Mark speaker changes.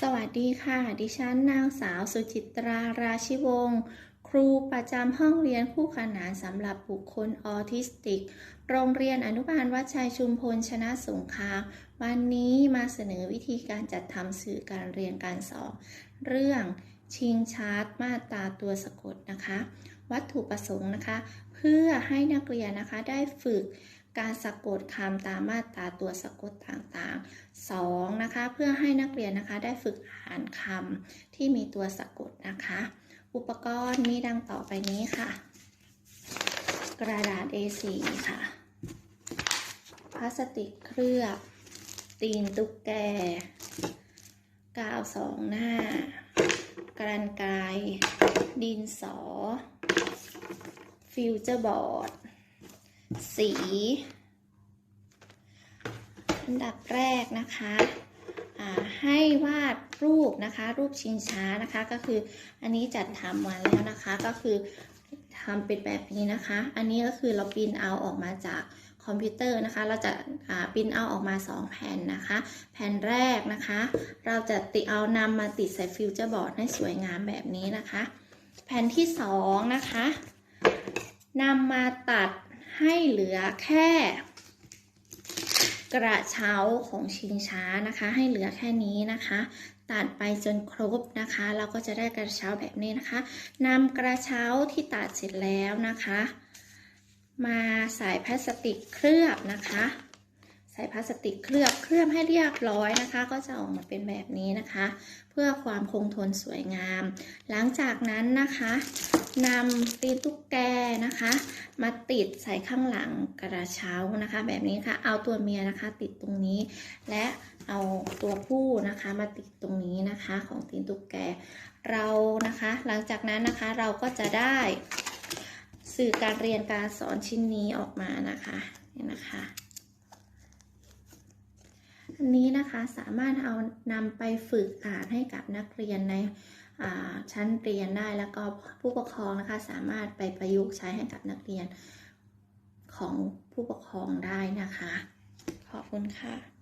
Speaker 1: สวัสดีค่ะ ดิฉันนางสาวสุจิตราราชิวงศ์ครูประจำห้องเรียนคู่ขนานสำหรับบุคคลออทิสติก โรงเรียนอนุบาลวัดชัยชุมพลชนะสงคราม วันนี้มาเสนอวิธีการจัดทำสื่อการเรียนการสอนเรื่องชิงชาร์ตมาตราตัวสะกดนะคะ วัตถุประสงค์นะคะ เพื่อให้นักเรียนนะคะได้ฝึกการสะกดคำตามมาตราตัวสะกดต่างๆ 2. นะคะเพื่อให้นักเรียนนะคะได้ฝึกอ่านคำที่มีตัวสะกดนะคะ อุปกรณ์มีดังต่อไปนี้ค่ะ กระดาษ A4 ค่ะ พลาสติกเคลือบ ตีนตุ๊กแก กาวสองหน้า กรันไกรดินสอ ฟิวเจอร์บอร์ด สี อันดับแรกนะคะให้วาดรูปนะคะ รูปชิงช้านะคะก็คืออันนี้จัดทำมาแล้วนะคะก็คือทำเป็นแบบนี้นะคะ อันนี้ก็คือเราปิ้นเอาออกมาจากคอมพิวเตอร์นะคะ เราจะาปิ้นเอาออกมา 2 แผ่นนะคะ แผ่นแรกนะคะ เราจะติเอานำมาติดใส่ฟิวเจอร์บอร์ดให้สวยงามแบบนี้นะคะ แผ่นที่ 2 นะคะนำมาตัดให้เหลือแค่ กระเช้าของชิงช้านะคะ ให้เหลือแค่นี้นะคะ ตัดไปจนครบนะคะ เราก็จะได้กระเช้าแบบนี้นะคะนำกระเช้าที่ตัดเสร็จแล้วนะคะ มาใส่พลาสติกเคลือบนะคะใส่พลาสติกเคลือบเคลือบให้เรียบร้อยนะคะ ก็จะออกมาเป็นแบบนี้นะคะ เพื่อความคงทนสวยงาม หลังจากนั้นนะคะ นำตีนตุ๊กแกนะคะ มาติดใส่ข้างหลังกระเช้านะคะ แบบนี้ค่ะ เอาตัวเมียนะคะ ติดตรงนี้ และเอาตัวผู้นะคะ มาติดตรงนี้นะคะ ของตีนตุ๊กแกเรานะคะ หลังจากนั้นนะคะเราก็จะได้สื่อการเรียนการสอนชิ้นนี้ออกมานะคะนี่นะคะอันนี้นะคะสามารถเอานำไปฝึกอ่านให้กับนักเรียนใน ชั้นเรียนได้แล้วก็ผู้ปกครองนะคะสามารถไปประยุกต์ใช้ให้กับนักเรียนของผู้ปกครองได้นะคะ ขอบคุณค่ะ